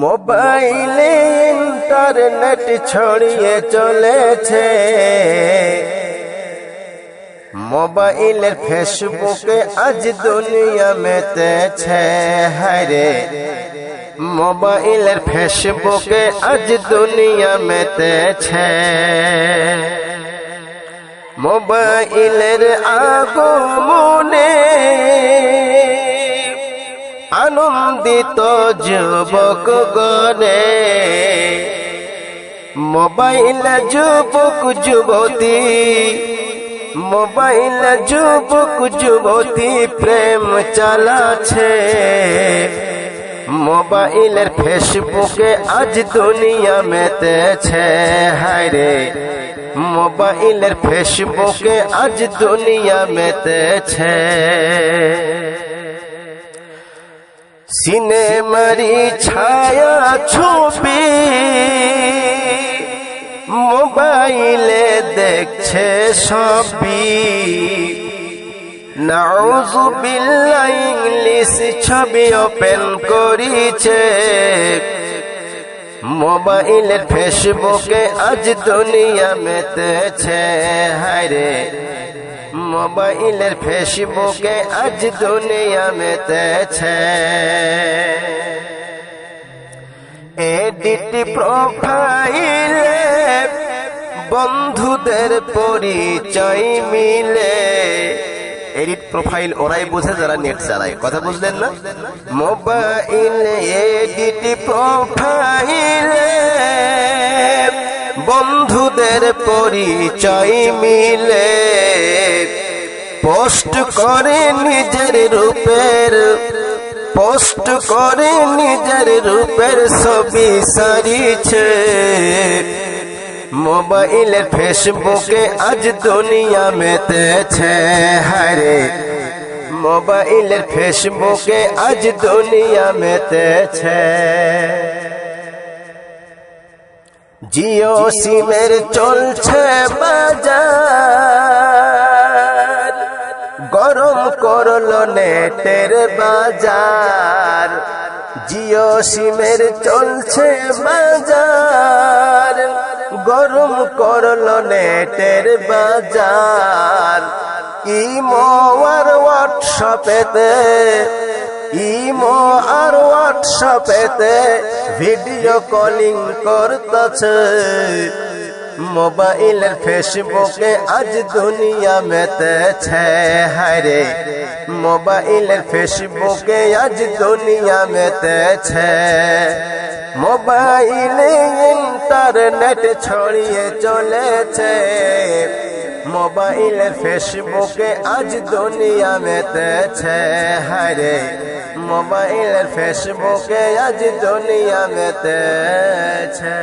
মোবাইলে ইন্টারনেট ছড়িয়ে চলেছে। মোবাইলের ফেসবুকে আজ দুনিয়া মেতেছে হায়রে মোবাইলের ফেসবুকে আজ দুনিয়া মেতেছে। মোবাইলের আগমনে আনন্দিত যুবক গণে মোবাইল যুবক যুবতী, মোবাইল যুবক যুবতী প্রেম চালাছে মোবাইলের ফেসবুকে আজ দুনিয়া মেতেছে হায়রে মোবাইলের ফেসবুকে আজ দুনিয়া মেতেছে। সিনেমারি ছায়া ছবি, মোবাইলে দেখছে সবই। নাউজুবিল্লাহ ইংলিশ ছবি ওপেন করিছে। মোবাইলের ফেসবুকে আজ দুনিয়া মেতেছে, হায়রে। মোবাইলের ফেসবুকে আজ দুনিয়া মেতেছে। এডিট প্রোফাইলে বন্ধুদের পরিচয় মিলে। এডিট প্রোফাইল ওরাই বোঝে যারা নেট চালায়। কথা বুঝলেন না? মোবাইল এডিট প্রোফাইলে বন্ধুদের পরিচয় মিলে। পোস্ট করে নিজের রূপের, পোস্ট করে নিজের রূপের ছবি সারিছে মোবাইলের ফেসবুকে আজ দুনিয়া মেতেছে হারে মোবাইলের ফেসবুকে আজ দুনিয়া মেতেছে। জিও সিমের চলছে বাজার। গরম করল নেটের বাজার। জিও সিমের চলছে বাজার। গরম করল নেটের বাজার। ইমো আর হোয়াটসঅ্যাপেতে, ইমো আর হোয়াটসঅ্যাপেতে ভিডিও কলিং করতেছে। মোবাইলের ফেসবুকে আজ দুনিয়া মেতেছে হায়রে মোবাইলের ফেসবুকে আজ দুনিয়া মেতেছে মোবাইলে ইন্টারনেট ছড়িয়ে চলেছে। মোবাইলের ফেসবুকে আজ দুনিয়া মেতেছে হায়রে মোবাইলের ফেসবুকে আজ দুনিয়া মেতেছে